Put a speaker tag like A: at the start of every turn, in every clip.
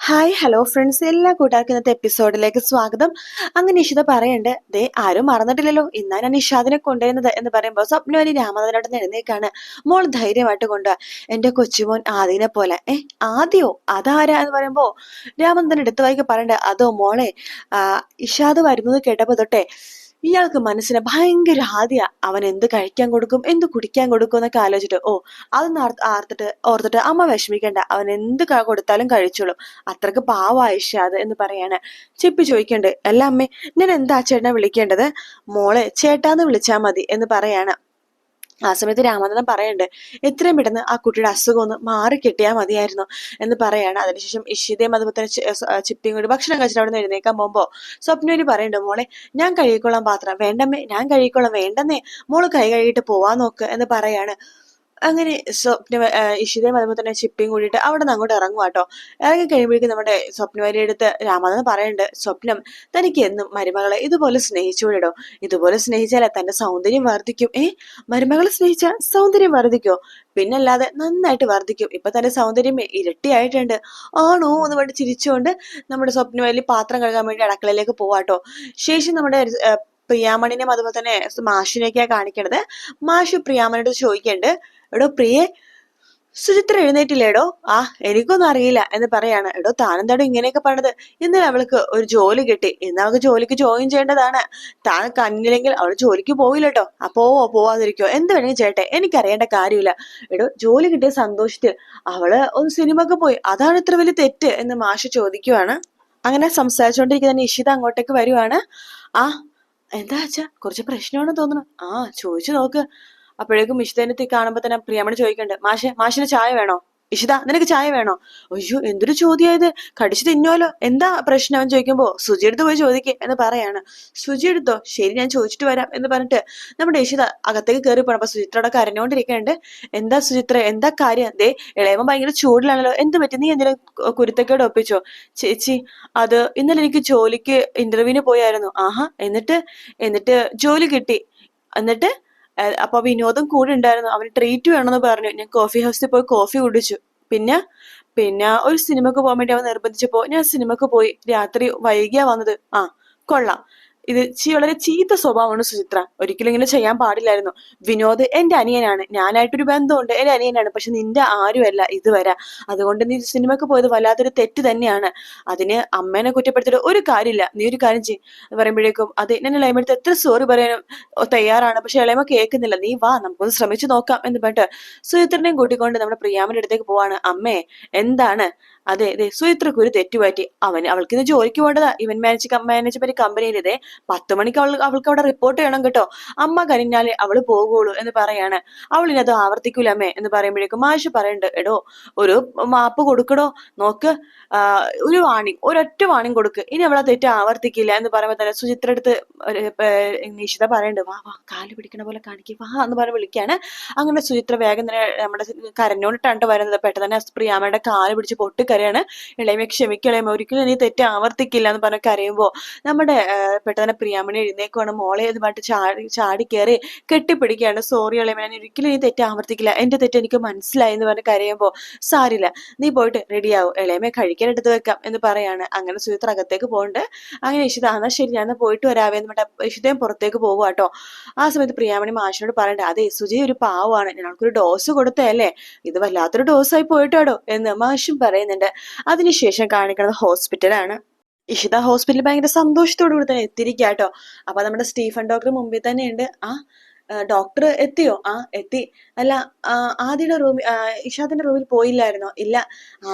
A: Hi hello friends എല്ലാ കൂട്ടുകാർക്കും ഇന്നത്തെ എപ്പിസോഡിലേക്ക് സ്വാഗതം. അങ്ങനെ നിഷിത പറയണ്ട് ദേ ആരും മറന്നിട്ടില്ലല്ലോ. ഇന്നാ ഞാൻ നിഷാദിനെ കൊണ്ടുവരുന്നത് എന്ന് പറയുമ്പോൾ സ്വപ്നവലി രാമനാഥനോട് എഴുന്നേക്കാണ് മോൾ ധൈര്യമായിട്ട് കൊണ്ടുപോവാ എന്റെ കൊച്ചുമോൻ ആദിനെ പോലെ. ഏ ആദ്യോ? അതാരാ? എന്ന് പറയുമ്പോൾ രാമനാഥൻ എടുത്തു വായിക്ക് പറയണ്ടേ. അതോ മോളെ? ഇഷാദ് വരുന്നത് കേട്ടപ്പോ തൊട്ടേ ഇയാൾക്ക് മനസ്സിന് ഭയങ്കര ആദ്യ അവൻ എന്ത് കഴിക്കാൻ കൊടുക്കും എന്ത് കുടിക്കാൻ കൊടുക്കും എന്നൊക്കെ ആലോചിച്ചിട്ട് ഓ അതൊന്ന് ആർത്തിട്ട് ഓർത്തിട്ട് അമ്മ വിഷമിക്കണ്ട. അവൻ എന്ത് കൊടുത്താലും കഴിച്ചോളും. അത്രയ്ക്ക് പാവായ ഇഷാദ് എന്ന് പറയാണ്. ചിപ്പി ചോദിക്കണ്ട് അല്ല അമ്മേ ഞാൻ എന്താ ചേട്ടനെ വിളിക്കേണ്ടത്? മോളെ ചേട്ടാന്ന് വിളിച്ചാ മതി എന്ന് പറയാണ്. ആ സമയത്ത് രാമനാഥൻ പറയണ്ട് എത്രയും പെട്ടെന്ന് ആ കുട്ടിയുടെ അസുഖം ഒന്ന് മാറി കിട്ടിയാൽ മതിയായിരുന്നു എന്ന് പറയാണ്. അതിനുശേഷം ഇഷിതയും അതുപോലെ തന്നെ ചിപ്പിയും കൂടി ഭക്ഷണം കഴിച്ചിട്ട് അവിടെ നിന്ന് എഴുന്നേക്കാൻ പോകുമ്പോൾ സ്വപ്നവലി പറയണ്ട് മോളെ ഞാൻ കഴുകിക്കൊള്ളാൻ പാത്രം. വേണ്ടമ്മേ ഞാൻ കഴുകിക്കൊള്ളാം വേണ്ടെന്നേ മോൾ കൈ കഴുകിയിട്ട് പോവാൻ നോക്ക് എന്ന് പറയാണ്. അങ്ങനെ സ്വപ്ന ഇഷിതയും അതുപോലെ തന്നെ ചിപ്പിയും കൂടിയിട്ട് അവിടെ നിന്ന് അങ്ങോട്ട് ഇറങ്ങുക കേട്ടോ ഇറങ്ങി കഴിയുമ്പോഴേക്കും നമ്മുടെ സ്വപ്നവരി എടുത്ത് രാമനാഥൻ പറയുന്നുണ്ട്. സ്വപ്നം തനിക്ക് എന്നും മരുമകളെ ഇതുപോലെ സ്നേഹിച്ചുകൂടിടോ ഇതുപോലെ സ്നേഹിച്ചാലേ തന്റെ സൗന്ദര്യം വർദ്ധിക്കും. ഏ മരുമകളെ സ്നേഹിച്ചാൽ സൗന്ദര്യം വർദ്ധിക്കോ? പിന്നല്ലാതെ നന്നായിട്ട് വർദ്ധിക്കും. ഇപ്പൊ തന്റെ സൗന്ദര്യം ഇരട്ടിയായിട്ടുണ്ട്. ആണോ എന്ന് പറഞ്ഞ് ചിരിച്ചുകൊണ്ട് നമ്മുടെ സ്വപ്നവേലി പാത്രം കഴുകാൻ വേണ്ടി അടക്കളയിലേക്ക് പോവാട്ടോ ശേഷം നമ്മുടെ പ്രിയാമണിനെയും അതുപോലെ തന്നെ മാഷിനെയൊക്കെയാണ് കാണിക്കണത്. മാഷ് പ്രിയാമണിയോട് ചോദിക്കണ്ട് എടോ പ്രിയെ സുചിത്ര എഴുന്നേറ്റില്ലേടോ? ആ എനിക്കൊന്നും അറിയില്ല എന്ന് പറയാണ്. എടോ താനെന്താടോ ഇങ്ങനെയൊക്കെ പറഞ്ഞത് ഇന്നലെ അവൾക്ക് ഒരു ജോലി കിട്ടി. ഇന്ന് അവൾക്ക് ജോലിക്ക് ജോയിൻ ചെയ്യേണ്ടതാണ്. താൻ കണ്ണില്ലെങ്കിൽ അവൾ ജോലിക്ക് പോയില്ല കേട്ടോ ആ പോവോ പോവാതിരിക്കോ. എന്ത് വേണമെങ്കിൽ ചേട്ടെ എനിക്കറിയേണ്ട കാര്യമില്ല. എടോ ജോലി കിട്ടിയ സന്തോഷത്തിൽ അവൾ ഒന്ന് സിനിമക്ക് പോയി. അതാണ് ഇത്ര വലിയ തെറ്റ് എന്ന് മാഷ് ചോദിക്കുവാണ്. അങ്ങനെ സംസാരിച്ചുകൊണ്ടിരിക്കുന്ന നിഷിത അങ്ങോട്ടേക്ക് വരുവാണ്. ആ എന്താ അച്ഛാ കുറച്ച് പ്രശ്നമാണെന്ന് തോന്നുന്നു. ആ ചോദിച്ചു നോക്ക്. അപ്പോഴേക്കും ഇഷിതേനത്തി കാണുമ്പോൾ തന്നെ പ്രിയമണി ചോദിക്കണ്ട് മാഷെ മാഷിന് ചായ വേണോ? ഇഷിത നിനക്ക് ചായ വേണോ? അയ്യോ എന്തൊരു ചോദ്യമായത് കടിച്ചു തിന്നുവല്ലോ. എന്താ പ്രശ്നം? അവൻ ചോദിക്കുമ്പോ സുജി എടുത്ത് പോയി ചോദിക്കേ എന്ന് പറയാണ്. സുജി എടുത്തോ? ശരി ഞാൻ ചോദിച്ചിട്ട് വരാം എന്ന് പറഞ്ഞിട്ട് നമ്മുടെ ഇഷിത അകത്തേക്ക് കയറി പോണം അപ്പൊ സുചിത്രയുടെ കരഞ്ഞുകൊണ്ടിരിക്കുന്നുണ്ട് എന്താ സുചിത്ര എന്താ കാര്യം? ദേ ഇളയവൻ ഭയങ്കര ചൂടിലാണല്ലോ. എന്ത് പറ്റി? നീ എന്തിനും കുരുത്തക്കേട് ഒപ്പിച്ചോ? ചേച്ചി അത് ഇന്നലെ എനിക്ക് ജോലിക്ക് ഇന്റർവ്യൂവിന് പോയായിരുന്നു. ആഹാ എന്നിട്ട്? എന്നിട്ട് ജോലി കിട്ടി. എന്നിട്ട് ഏഹ് അപ്പൊ വിനോദം കൂടെ ഉണ്ടായിരുന്നു. അവന് ട്രീറ്റ് വേണമെന്ന് പറഞ്ഞു. ഞാൻ കോഫി ഹൗസിൽ പോയി കോഫി കുടിച്ചു. പിന്നെ പിന്നെ ഒരു സിനിമക്ക് പോകാൻ വേണ്ടി അവൻ നിർബന്ധിച്ചപ്പോ ഞാൻ സിനിമക്ക് പോയി. രാത്രി വൈകിയാ വന്നത്. ആ കൊള്ളാം. ഇത് ചീ വളരെ ചീത്ത സ്വഭാവമാണ് സുചിത്ര. ഒരിക്കലും ഇങ്ങനെ ചെയ്യാൻ പാടില്ലായിരുന്നു. വിനോദ് എന്റെ അനിയനാണ്. ഞാനായിട്ടൊരു ബന്ധമുണ്ട്. എന്റെ അനിയനാണ്. പക്ഷെ നിന്റെ ആരുമല്ല ഇതുവരെ. അതുകൊണ്ട് നീ സിനിമക്ക് പോയത് വല്ലാത്തൊരു തെറ്റ് തന്നെയാണ്. അതിന് അമ്മേനെ കുറ്റപ്പെടുത്തിയിട്ട് ഒരു കാര്യമില്ല. നീ ഒരു കാര്യം ചെയ്യും. പറയുമ്പോഴേക്കും അത് ഞാൻ ഇളയമ്മടുത്ത് എത്ര സോറി പറയാനും തയ്യാറാണ്. പക്ഷെ ഇളയമ കേൾക്കുന്നില്ല. നീ വാ നമുക്കൊന്ന് ശ്രമിച്ചു നോക്കാം എന്ന് പറഞ്ഞിട്ട് സുചിത്രനെയും കൂട്ടിക്കൊണ്ട് നമ്മുടെ പ്രിയാമന്റെ അടുത്തേക്ക് പോവാണ്. അമ്മേ എന്താണ്? അതെ അതെ. സുചിത്രക്ക് ഒരു തെറ്റുപറ്റി അവൻ അവൾക്ക് ഇന്ന് ജോലിക്ക് പോകേണ്ടതാ. ഇവൻ മാനേജ് മാനേജ്മെന്റ് കമ്പനിയിൽ ഇതേ പത്ത് മണിക്ക് അവൾ അവൾക്ക് അവിടെ റിപ്പോർട്ട് ചെയ്യണം കേട്ടോ. അമ്മ കനിഞ്ഞാലേ അവൾ പോകുള്ളൂ എന്ന് പറയാണ്. അവൾ ഇനി അത് ആവർത്തിക്കൂല അമ്മേ എന്ന് പറയുമ്പോഴേക്കും മാഷ് പറയണ്ട് എടോ ഒരു മാപ്പ് കൊടുക്കടോ. നോക്ക് ഒരു വാണിംഗ് ഒരൊറ്റ വാണിംഗ് കൊടുക്ക്. ഇനി അവളെ തെറ്റ് ആവർത്തിക്കില്ല. എന്ന് പറയുമ്പോൾ തന്നെ സുചിത്ര അടുത്ത് നിഷിത പറയുന്നുണ്ട് വാ വാ കാൽ പിടിക്കണ പോലെ കാണിക്കുക വാ എന്ന് പറഞ്ഞ് വിളിക്കാണ്. അങ്ങനെ സുചിത്ര വേഗം തന്നെ നമ്മുടെ കരഞ്ഞോണ്ടിട്ടാണ് വരുന്നത്. പെട്ടെന്ന് തന്നെ പ്രിയാമയുടെ കാൽ പിടിച്ച് പൊട്ടിക്കരയാണ് ഇളയമ ക്ഷമിക്കളയമ ഒരിക്കലും നീ തെറ്റ് ആവർത്തിക്കില്ല എന്ന് പറഞ്ഞ് കരയുമ്പോ നമ്മുടെ പെട്ടെന്ന് പ്രിയാമണി എഴുന്നേക്കുവാണ്. മോളെ എന്ന് പറഞ്ഞിട്ട് ചാടി ചാടി കയറി കെട്ടിപ്പിടിക്കുകയാണ്. സോറി ഇളയമ ഞാൻ ഒരിക്കലും നീ തെറ്റ് ആവർത്തിക്കില്ല. എന്റെ തെറ്റ് എനിക്ക് മനസ്സിലായി എന്ന് പറഞ്ഞ് കരയുമ്പോ സാരില്ല നീ പോയിട്ട് റെഡിയാവും ഇളയമേ കഴിക്കാൻ എടുത്ത് വെക്കാം എന്ന് പറയാണ്. അങ്ങനെ സുചിത്ര അകത്തേക്ക് പോകണ്ട് അങ്ങനെ ഇഷിത എന്നാ ശരി ഞാൻ പോയിട്ട് വരാവേ എന്ന് പറഞ്ഞിട്ട് ഇഷിതയും പുറത്തേക്ക് പോകുക കേട്ടോ ആ സമയത്ത് പ്രിയാമണി മാഷിനോട് പറയണ്ട അതെ സുജി ഒരു പാവമാണ്. ഞങ്ങൾക്കൊരു ഡോസ് കൊടുത്തല്ലേ ഇത് വല്ലാത്തൊരു ആയി പോയിട്ടാടോ എന്ന് മാഷും പറയുന്നുണ്ട്. അതിനുശേഷം കാണിക്കുന്നത് ഹോസ്പിറ്റലാണ്. ഇഷിത ഹോസ്പിറ്റലിൽ ഭയങ്കര സന്തോഷത്തോടു കൂടി തന്നെ എത്തിയിരിക്കുക കേട്ടോ അപ്പൊ നമ്മുടെ സ്റ്റീഫൻ ഡോക്ടർ മുമ്പിൽ തന്നെ ഉണ്ട് ആ ഡോക്ടർ എത്തിയോ? ആ എത്തി. അല്ല ആദ്യയുടെ റൂമിൽ ഇഷാദിന്റെ റൂമിൽ പോയില്ലായിരുന്നോ? ഇല്ല.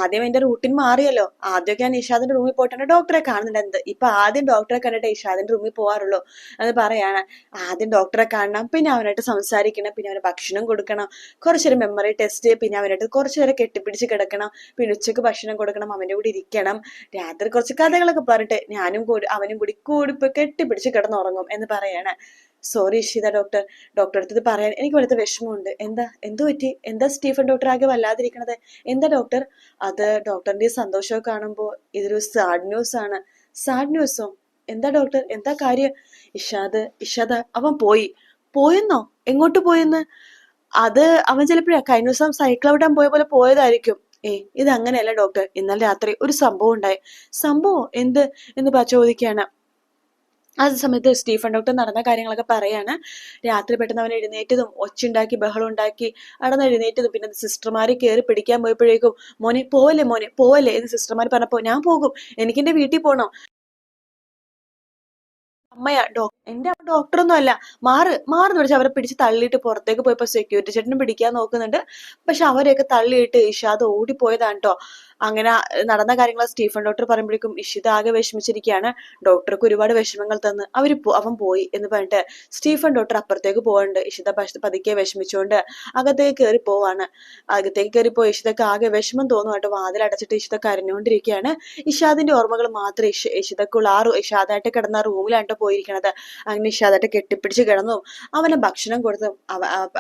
A: ആദ്യം എന്റെ റൂട്ടിൻ മാറിയല്ലോ. ആദ്യമൊക്കെ ഞാൻ ഇഷാദിന്റെ റൂമിൽ പോയിട്ടാണ് ഡോക്ടറെ കാണുന്നുണ്ടായിരുന്നത് ഇപ്പൊ ആദ്യം ഡോക്ടറെ കണ്ടിട്ട് ഇഷാദിന്റെ റൂമിൽ പോകാറുള്ളൂ അത് പറയാണ്. ആദ്യം ഡോക്ടറെ കാണണം പിന്നെ അവനായിട്ട് സംസാരിക്കണം പിന്നെ അവന് ഭക്ഷണം കൊടുക്കണം. കുറച്ചൊരു മെമ്മറി ടെസ്റ്റ് പിന്നെ അവനായിട്ട് കുറച്ചു നേരം കെട്ടിപ്പിടിച്ച് കിടക്കണം. പിന്നെ ഉച്ചയ്ക്ക് ഭക്ഷണം കൊടുക്കണം അവന്റെ കൂടെ ഇരിക്കണം. രാത്രി കുറച്ച് കഥകളൊക്കെ പറഞ്ഞിട്ട് ഞാനും കൂടി അവനും കൂടി കൂടി കെട്ടിപ്പിടിച്ച് കിടന്നുറങ്ങും എന്ന് പറയാണ്. സോറി ഇഷിത ഡോക്ടർ ഡോക്ടർ അടുത്തത് പറയാൻ എനിക്ക് വളരെ വിഷമമുണ്ട്. എന്താ എന്തു പറ്റി? എന്താ സ്റ്റീഫൻ ഡോക്ടർ ആകെ വല്ലാതിരിക്കണത്? എന്താ ഡോക്ടർ അത് ഡോക്ടറിന്റെ സന്തോഷമൊക്കെ കാണുമ്പോൾ ഇതൊരു സാഡ് ന്യൂസ് ആണ്. സാഡ് ന്യൂസോ എന്താ ഡോക്ടർ എന്താ കാര്യം? ഇഷാദ് ഇഷാദ് അവൻ പോയി. പോയെന്നോ? എങ്ങോട്ട് പോയെന്ന്? അത് അവൻ ചിലപ്പോഴാ കഴിഞ്ഞ ദിവസം സൈക്കിൾ ഔട്ടാൻ പോയ പോലെ പോയതായിരിക്കും. ഏ ഇത് അങ്ങനെയല്ല ഡോക്ടർ ഇന്നലെ രാത്രി ഒരു സംഭവം ഉണ്ടായി. സംഭവം എന്ത്? എന്ന് ചോദിക്കുകയാണ്. ആ സമയത്ത് സ്റ്റീഫൻ ഡോക്ടർ നടന്ന കാര്യങ്ങളൊക്കെ പറയാണ്. രാത്രി പെട്ടെന്ന് അവൻ എഴുന്നേറ്റതും ഒച്ചുണ്ടാക്കി ബഹളം ഉണ്ടാക്കി അടന്ന് എഴുന്നേറ്റതും. പിന്നെ സിസ്റ്റർമാർ കയറി പിടിക്കാൻ പോയപ്പോഴേക്കും മോനെ പോവല്ലേ മോനെ പോവല്ലേ എന്ന് സിസ്റ്റർമാർ പറഞ്ഞപ്പോൾ ഞാൻ പോകും എനിക്ക് എന്റെ വീട്ടിൽ പോകണം അമ്മയാ ഡോക്ടർ എന്റെ അമ്മ ഡോക്ടറൊന്നും അല്ല. മാറ് മാറുന്ന് വിളിച്ച് അവരെ പിടിച്ച് തള്ളിയിട്ട് പുറത്തേക്ക് പോയപ്പോ സെക്യൂരിറ്റി ചേട്ടനും പിടിക്കാൻ നോക്കുന്നുണ്ട്. പക്ഷെ അവരെയൊക്കെ തള്ളിയിട്ട് ഇഷാദ് ഓടിപ്പോയതാണ് കേട്ടോ അങ്ങനെ നടന്ന കാര്യങ്ങൾ സ്റ്റീഫൻ ഡോക്ടർ പറയുമ്പോഴേക്കും ഇഷിത ആകെ വിഷമിച്ചിരിക്കുകയാണ്. ഡോക്ടർക്ക് ഒരുപാട് വിഷമങ്ങൾ തന്ന് അവർ അവൻ പോയി എന്ന് പറഞ്ഞിട്ട് സ്റ്റീഫൻ ഡോക്ടർ അപ്പുറത്തേക്ക് പോകണ്ട് ഇഷിത പതുക്കെ വിഷമിച്ചുകൊണ്ട് അകത്തേക്ക് കയറി പോവാണ്. അകത്തേക്ക് കയറി പോയി ഇഷിതക്ക് ആകെ വിഷമം തോന്നും വാതിൽ അടച്ചിട്ട് ഇഷിത കരഞ്ഞുകൊണ്ടിരിക്കുകയാണ് ഇഷാദിന്റെ ഓർമ്മകൾ മാത്രം ഇഷ ഇഷിതക്കുള്ള ആ ഇഷാദായിട്ട് കിടന്ന റൂമിലാണ് പോയിരിക്കണത്. അങ്ങനെ ഇഷാദായിട്ട് കെട്ടിപ്പിടിച്ച് കിടന്നു. അവനെ ഭക്ഷണം കൊടുത്തു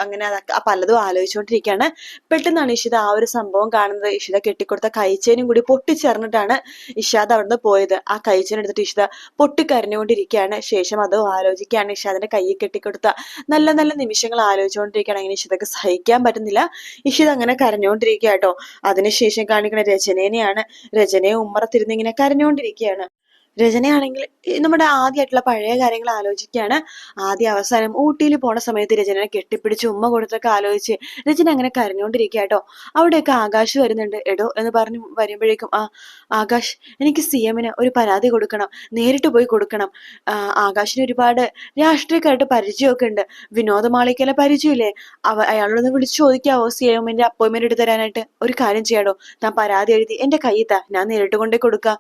A: അങ്ങനെ അതൊക്കെ പലതും ആലോചിച്ചുകൊണ്ടിരിക്കുകയാണ് പെട്ടെന്നാണ് ഇഷിത ആ ഒരു സംഭവം കാണുന്നത്. ഇഷിത കെട്ടിക്കൊടുത്ത കൈച്ചേനും കൂടി പൊട്ടിച്ചേർന്നിട്ടാണ് ഇഷാദ് അവിടുന്ന് പോയത്. ആ കൈച്ചേൻ എടുത്തിട്ട് ഇഷിത പൊട്ടിക്കരഞ്ഞുകൊണ്ടിരിക്കുകയാണ്. ശേഷം അത് ആലോചിക്കുകയാണ്. ഇഷാദിന്റെ കൈ കെട്ടിക്കൊടുത്ത നല്ല നല്ല നിമിഷങ്ങൾ ആലോചിച്ചുകൊണ്ടിരിക്കുകയാണ്. അങ്ങനെ ഇഷിതക്ക് സഹിക്കാൻ പറ്റുന്നില്ല. ഇഷിത അങ്ങനെ കരഞ്ഞുകൊണ്ടിരിക്കുക കേട്ടോ. അതിനുശേഷം കാണിക്കുന്ന രചനേനെയാണ് രചനയെ ഉമ്മറത്തിരുന്ന് ഇങ്ങനെ കരഞ്ഞുകൊണ്ടിരിക്കുകയാണ്. രചനയാണെങ്കിൽ നമ്മുടെ ആദ്യമായിട്ടുള്ള പഴയ കാര്യങ്ങൾ ആലോചിക്കുകയാണ്. ആദ്യ അവസാനം ഊട്ടിയിൽ പോണ സമയത്ത് രചനനെ കെട്ടിപ്പിടിച്ച് ഉമ്മ കൊടുത്തൊക്കെ ആലോചിച്ച് രചന അങ്ങനെ കരഞ്ഞുകൊണ്ടിരിക്കുക കേട്ടോ. അവിടെയൊക്കെ ആകാശ് വരുന്നുണ്ട്. എടോ എന്ന് പറഞ്ഞു വരുമ്പോഴേക്കും ആ ആകാശ് എനിക്ക് സി എമ്മിന് ഒരു പരാതി കൊടുക്കണം. നേരിട്ട് പോയി കൊടുക്കണം. ആകാശിന് ഒരുപാട് രാഷ്ട്രീയക്കാരായിട്ട് പരിചയമൊക്കെ ഉണ്ട്. വിനോദ പരിചയമില്ലേ? അവ അയാളോടൊന്ന് വിളിച്ചു ചോദിക്കാവോ സി എമ്മിന്റെ അപ്പോയിന്റ്മെന്റ് എടുത്ത് തരാനായിട്ട്? ഒരു കാര്യം ചെയ്യാടോ? ഞാൻ പരാതി എഴുതി എന്റെ കയ്യിൽ താ. ഞാൻ നേരിട്ട് കൊണ്ടേ കൊടുക്കുക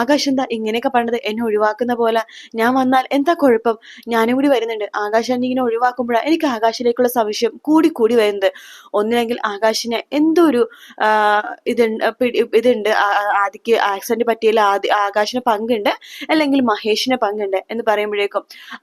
A: ആകാശ് എന്താ ഇങ്ങനെയൊക്കെ പണ്ടത് എന്നെ ഒഴിവാക്കുന്ന പോലെ. ഞാൻ വന്നാൽ എന്താ കുഴപ്പം? ഞാനും കൂടി വരുന്നുണ്ട്. ആകാശ് എന്നെ ഇങ്ങനെ ഒഴിവാക്കുമ്പോഴാണ് എനിക്ക് ആകാശിലേക്കുള്ള സംശയം കൂടി കൂടി വരുന്നത്. ഒന്നില്ലെങ്കിൽ ആകാശിന് എന്തോ ഒരു ഇതുണ്ട് ഇതുണ്ട്. ആദിക്ക് ആക്സിഡന്റ് പറ്റിയതിൽ ആദി ആകാശിന് പങ്കുണ്ട്. അല്ലെങ്കിൽ മഹേഷിന് പങ്കുണ്ട് എന്ന് പറയുമ്പോഴേക്കും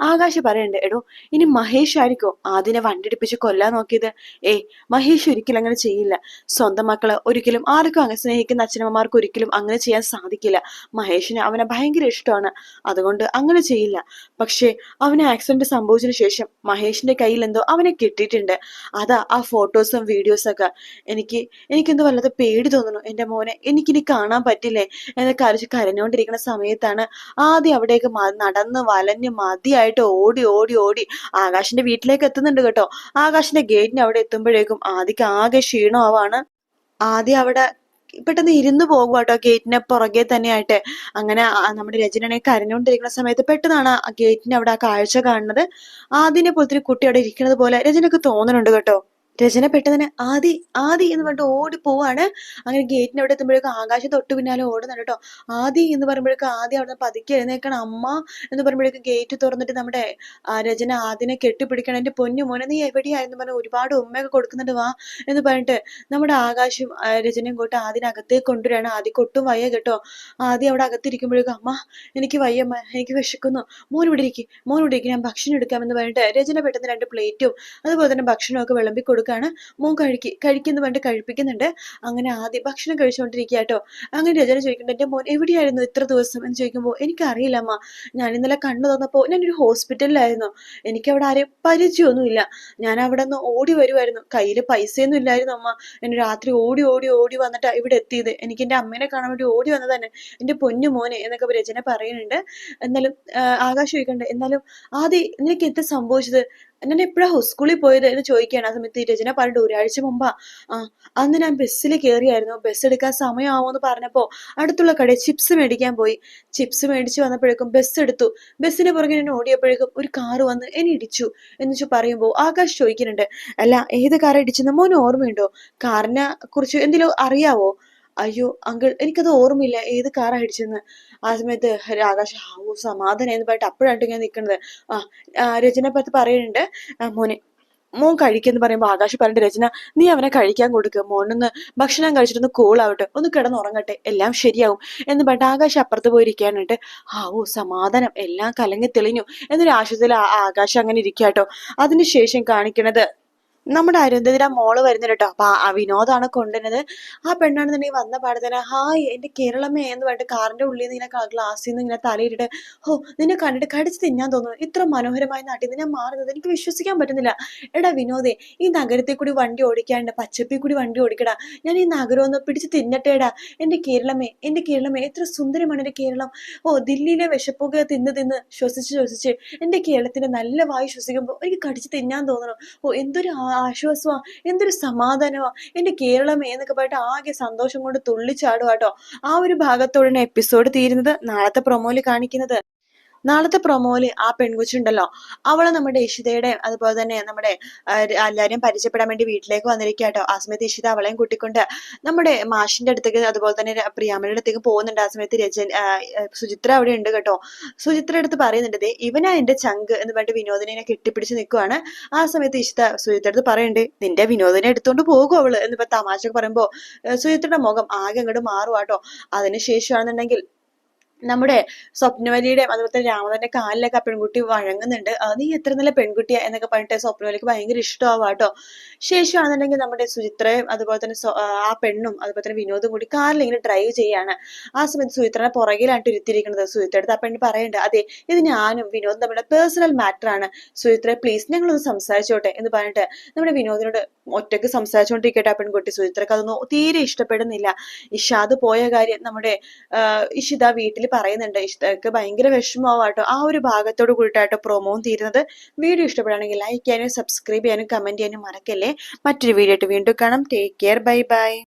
A: ആകാശ് പറയണ്ട് എടോ ഇനി മഹേഷ് ആയിരിക്കും? ആദിനെ വണ്ടിടിപ്പിച്ച് കൊല്ലാൻ നോക്കിയത്? ഏയ് മഹേഷ് ഒരിക്കലും അങ്ങനെ ചെയ്യില്ല. സ്വന്തം മക്കളെ ഒരിക്കലും ആർക്കും അങ്ങനെ സ്നേഹിക്കുന്ന അച്ഛനമ്മമാർക്ക് ഒരിക്കലും അങ്ങനെ ചെയ്യാൻ സാധിക്കില്ല. മഹേഷിന് അവനെ ഭയങ്കര ഇഷ്ടമാണ് അതുകൊണ്ട് അങ്ങനെ ചെയ്യില്ല. പക്ഷേ അവന് ആക്സിഡന്റ് സംഭവിച്ചതിന് ശേഷം മഹേഷിന്റെ കയ്യിൽ എന്തോ അവനെ കിട്ടിയിട്ടുണ്ട്. അതാ ആ ഫോട്ടോസും വീഡിയോസും ഒക്കെ. എനിക്ക് എനിക്കെന്തോ വല്ലാതെ പേടി തോന്നുന്നു. എന്റെ മോനെ എനിക്കിനി കാണാൻ പറ്റില്ലേ? എന്നൊക്കെ അരച്ച് കരഞ്ഞുകൊണ്ടിരിക്കുന്ന സമയത്താണ് ആദ്യം അവിടേക്ക് നടന്ന് വലഞ്ഞ് മതിയായിട്ട് ഓടി ഓടി ഓടി ആകാശിന്റെ വീട്ടിലേക്ക് എത്തുന്നുണ്ട് കേട്ടോ. ആകാശിന്റെ ഗേറ്റിന് അവിടെ എത്തുമ്പോഴേക്കും ആദ്യക്ക് ആകെ ക്ഷീണമാവാണ്. ആദ്യം അവിടെ പെട്ടെന്ന് ഇരുന്ന് പോകും കേട്ടോ ഗേറ്റിന് പുറകെ തന്നെയായിട്ട്. അങ്ങനെ നമ്മുടെ രചനനെ കരഞ്ഞുകൊണ്ടിരിക്കുന്ന സമയത്ത് പെട്ടെന്നാണ് ആ ഗേറ്റിന് അവിടെ ആ കാഴ്ച കാണുന്നത്. ആദിനെ പോലത്തെ കുട്ടി അവിടെ ഇരിക്കുന്നത് പോലെ രചനക്ക് തോന്നുന്നുണ്ട് കേട്ടോ. രചന പെട്ടെന്ന് ആദി ആദി എന്ന് പറഞ്ഞിട്ട് ഓടി പോവാണ്. അങ്ങനെ ഗേറ്റിന് അവിടെ എത്തുമ്പോഴേക്കും ആകാശം തൊട്ട് പിന്നാലെ ഓടുന്നുണ്ട് കേട്ടോ. ആദി എന്ന് പറയുമ്പോഴേക്കും ആദ്യം അവിടെ പതുക്കെ എഴുന്നേക്കണം അമ്മ എന്ന് പറയുമ്പോഴേക്കും ഗേറ്റ് തുറന്നിട്ട് നമ്മുടെ രചന ആദിനെ കെട്ടിപ്പിടിക്കണം. എന്റെ പൊന്നു മോനെ നീ എവിടെയായിരുന്നു പറഞ്ഞാൽ ഒരുപാട് ഉമ്മയൊക്കെ കൊടുക്കുന്നുണ്ട് വാ എന്ന് പറഞ്ഞിട്ട് നമ്മുടെ ആകാശം രചനയും കൂട്ട് ആദ്യം അകത്തേക്ക് കൊണ്ടുവരികയാണ്. ആദ്യം കൊട്ടും വയ്യ കേട്ടോ. ആദ്യം അവിടെ അകത്തിരിക്കുമ്പോഴേക്കും അമ്മ എനിക്ക് വയ്യമ്മ എനിക്ക് വിശക്കുന്നു. മോൻ ഇവിടെ ഇരിക്കും മോൻ ഇവിടെ ഇരിക്കും ഞാൻ ഭക്ഷണം എടുക്കാമെന്ന് പറഞ്ഞിട്ട് രചന പെട്ടെന്ന് രണ്ട് പ്ലേറ്റും അതുപോലെ തന്നെ ഭക്ഷണമൊക്കെ വിളമ്പി കൊടുക്കുകയാണ് മോൻ കഴിക്ക് കഴിക്കുന്നു പറഞ്ഞിട്ട് കഴിപ്പിക്കുന്നുണ്ട്. അങ്ങനെ ആദ്യം ഭക്ഷണം കഴിച്ചുകൊണ്ടിരിക്കുക കേട്ടോ. അങ്ങനെ രചന ചോദിക്കുന്നുണ്ട് എന്റെ മോൻ എവിടെയായിരുന്നു ഇത്ര ദിവസം? എന്ന് ചോദിക്കുമ്പോൾ എനിക്കറിയില്ല അമ്മ. ഞാൻ ഇന്നലെ കണ്ണു തന്നപ്പോൾ ഞാനൊരു ഹോസ്പിറ്റലിലായിരുന്നു. എനിക്കവിടെ ആരെയും പരിചയമൊന്നുമില്ല. ഞാൻ അവിടെ നിന്ന് ഓടി വരുമായിരുന്നു കയ്യിൽ പൈസയൊന്നും ഇല്ലായിരുന്നു അമ്മ. എന്നെ രാത്രി ഓടി ഓടി ഓടി വന്നിട്ട് ഇവിടെ എത്തിയത്. എനിക്ക് എന്റെ അമ്മേനെ കാണാൻ വേണ്ടി ഓടി വന്നത് തന്നെ എന്റെ പൊന്നു മോനെ എന്നൊക്കെ രചന പറയുന്നുണ്ട്. എന്നാലും ആകാശ് ചോദിക്കണ്ട് എന്നാലും ആദ്യം നിനക്ക് എന്താ സംഭവിച്ചത്? ഞാൻ എപ്പോഴാ സ്കൂളിൽ പോയത് എന്ന് ചോദിക്കുകയാണ് ആ സമയത്ത് രചന പറഞ്ഞിട്ട് ഒരാഴ്ച മുമ്പാ. ആ അന്ന് ഞാൻ ബസ്സിൽ കയറിയായിരുന്നു. ബസ് എടുക്കാൻ സമയമാവുമെന്ന് പറഞ്ഞപ്പോൾ അടുത്തുള്ള കടയിൽ ചിപ്സ് മേടിക്കാൻ പോയി. ചിപ്സ് മേടിച്ച് വന്നപ്പോഴേക്കും ബസ് എടുത്തു. ബസ്സിന് പുറകെ ഞാൻ ഓടിയപ്പോഴേക്കും ഒരു കാറ് വന്ന് എന്നെ ഇടിച്ചു എന്ന് പറയുമ്പോൾ ആകാശ് ചോദിക്കുന്നുണ്ട് അല്ല ഏത് കാർ ഇടിച്ചെന്ന് മോന് ഓർമ്മയുണ്ടോ? കാറിനെ കുറിച്ച് എന്തെങ്കിലും അറിയാവോ? അയ്യോ അങ്കിൾ എനിക്കത് ഓർമ്മയില്ല. ഏത് കാറാ അടിച്ചെന്ന് ആ സമയത്ത് ആകാശ് ഹാവോ സമാധാനം എന്ന് പറഞ്ഞിട്ട് അപ്പോഴാണ് ഞാൻ നിൽക്കുന്നത് ആ രചന പത്ത് പറയുന്നുണ്ട് മോനെ മോൻ കഴിക്കെന്ന് പറയുമ്പോൾ ആകാശ് പറഞ്ഞിട്ട് രചന നീ അവനെ കഴിക്കാൻ കൊടുക്കുക മോനൊന്ന് ഭക്ഷണം കഴിച്ചിട്ടൊന്ന് കൂളാവട്ടെ ഒന്ന് കിടന്നുറങ്ങട്ടെ എല്ലാം ശരിയാവും. എന്ന് പറഞ്ഞിട്ട് ആകാശ് അപ്പുറത്ത് പോയിരിക്കാനായിട്ട് ഓ സമാധാനം. എല്ലാം കലങ്ങി തെളിഞ്ഞു. എന്നൊരു ആശ്വസത്തിൽ ആകാശം അങ്ങനെ ഇരിക്കാട്ടോ അതിനുശേഷം കാണിക്കണത് നമ്മുടെ അരുന്ധതിരാ മോൾ വരുന്നുണ്ട് കേട്ടോ. അപ്പൊ ആ വിനോദാണ് കൊണ്ടുവരുന്നത്. ആ പെണ്ണാണെന്നുണ്ടെങ്കിൽ വന്ന പാടെ തന്നെ ഹായ് എന്റെ കേരളമേ എന്ന് പറഞ്ഞിട്ട് കാറിന്റെ ഉള്ളിൽ നിന്ന് ഇങ്ങനെ ഗ്ലാസ്സിൽ നിന്ന് ഇങ്ങനെ തലയിട്ടിട്ട് ഹോ നിന്നെ കണ്ടിട്ട് കടിച്ച് തിന്നാൻ തോന്നുന്നു. ഇത്ര മനോഹരമായ നാട്ടിൽ നിന്ന് ഞാൻ മാറുന്നത് എനിക്ക് വിശ്വസിക്കാൻ പറ്റുന്നില്ല. എടാ വിനോദേ ഈ നഗരത്തെ കൂടി വണ്ടി ഓടിക്കാണ്ട് പച്ചപ്പിൽ കൂടി വണ്ടി ഓടിക്കടാ. ഞാൻ ഈ നഗരം ഒന്ന് പിടിച്ച് തിന്നട്ടേടാ. എന്റെ കേരളമേ എന്റെ കേരളമേ എത്ര സുന്ദരമാണ് എന്റെ കേരളം. ഓ ദില്ലിയിലെ വിശപ്പുക തിന്ന് തിന്ന് ശ്വസിച്ച് ശ്വസിച്ച് എന്റെ കേരളത്തിന്റെ നല്ല വായു ശ്വസിക്കുമ്പോൾ എനിക്ക് കടിച്ച് തിന്നാൻ തോന്നണം. ഓ എന്തൊരു ആ- ആശ്വാസമാ. എന്തൊരു സമാധാനമാ. എന്റെ കേരളമേ എന്നൊക്കെ പറഞ്ഞിട്ട് ആകെ സന്തോഷം കൊണ്ട് തുള്ളിച്ചാടുക കേട്ടോ ആ ഒരു ഭാഗത്തോടെ എപ്പിസോഡ് തീരുന്നത്. നാളത്തെ പ്രൊമോയിൽ കാണിക്കുന്നത്. നാളത്തെ പ്രൊമോയിൽ ആ പെൺകുച്ചുണ്ടല്ലോ. അവൾ നമ്മുടെ ഇഷിതയുടെ അതുപോലെ തന്നെ നമ്മുടെ എല്ലാവരെയും പരിചയപ്പെടാൻ വേണ്ടി വീട്ടിലേക്ക് വന്നിരിക്കുക ആ സമയത്ത് ഇഷിത അവളെയും കൂട്ടിക്കൊണ്ട് നമ്മുടെ മാഷിന്റെ അടുത്തേക്ക് അതുപോലെ തന്നെ പ്രിയാമയുടെ അടുത്തേക്ക് പോകുന്നുണ്ട്. ആ സമയത്ത് രജൻ സുചിത്ര അവിടെ ഉണ്ട് കേട്ടോ. സുചിത്ര അടുത്ത് പറയുന്നുണ്ട് ഇവനാ എന്റെ ചങ്ക് എന്ന് പറഞ്ഞിട്ട് വിനോദിനെ കെട്ടിപ്പിടിച്ച് നിൽക്കുവാണ് ആ സമയത്ത് ഇഷിത സുചിത്ര അടുത്ത് പറയുന്നുണ്ട് നിന്റെ വിനോദിനെ എടുത്തുകൊണ്ട് പോകും അവൾ എന്ന് ഇപ്പൊ തമാശ പറയുമ്പോ സുചിത്രയുടെ മുഖം ആകെ അങ്ങോട്ട് മാറുവാട്ടോ അതിനുശേഷമാണെന്നുണ്ടെങ്കിൽ നമ്മുടെ സ്വപ്നവലിയുടെയും അതുപോലെ തന്നെ രാമന്റെ കാലിലൊക്കെ ആ പെൺകുട്ടി വഴങ്ങുന്നുണ്ട്. അത് നീ എത്ര നല്ല പെൺകുട്ടിയാ എന്നൊക്കെ പറഞ്ഞിട്ട് സ്വപ്നവലിക്ക് ഭയങ്കര ഇഷ്ടമാവാട്ടോ ശേഷമാണെന്നുണ്ടെങ്കിൽ നമ്മുടെ സുചിത്രയും അതുപോലെ തന്നെ ആ പെണ്ണും അതുപോലെ തന്നെ വിനോദും കൂടി കാറിൽ ഇങ്ങനെ ഡ്രൈവ് ചെയ്യാണ്. ആ സമയത്ത് സുചിത്രനെ പുറകിലായിട്ട് ഇരുത്തിയിരിക്കുന്നത്. സുചിത്രയുടെ ആ പെണ്ണ് പറയണ്ട അതെ ഇത് ഞാനും വിനോദും തമ്മിലുള്ള പേഴ്സണൽ മാറ്റർ ആണ്. സുചിത്ര പ്ലീസ് ഞങ്ങളൊന്ന് സംസാരിച്ചോട്ടെ എന്ന് പറഞ്ഞിട്ട് നമ്മുടെ വിനോദിനോട് ഒറ്റയ്ക്ക് സംസാരിച്ചുകൊണ്ടിരിക്കട്ടെ ആ പെൺകുട്ടി. സുചിത്രക്ക് അതൊന്നും തീരെ ഇഷ്ടപ്പെടുന്നില്ല. ഇഷാദ് പോയ കാര്യം നമ്മുടെ ഇഷിത വീട്ടിൽ പറയുന്നുണ്ട്. ഇഷ്ടക്ക് ഭയങ്കര വിഷമമാവാട്ടോ. ആ ഒരു ഭാഗത്തോട് കൂടിയിട്ടാട്ടോ പ്രൊമോവും തീരുന്നത്. വീഡിയോ ഇഷ്ടപ്പെടുകയാണെങ്കിൽ ലൈക്ക് ചെയ്യാനും സബ്സ്ക്രൈബ് ചെയ്യാനും കമന്റ് ചെയ്യാനും മറക്കല്ലേ. മറ്റൊരു വീഡിയോ ആയിട്ട് വീണ്ടും കാണാം. Take care bye bye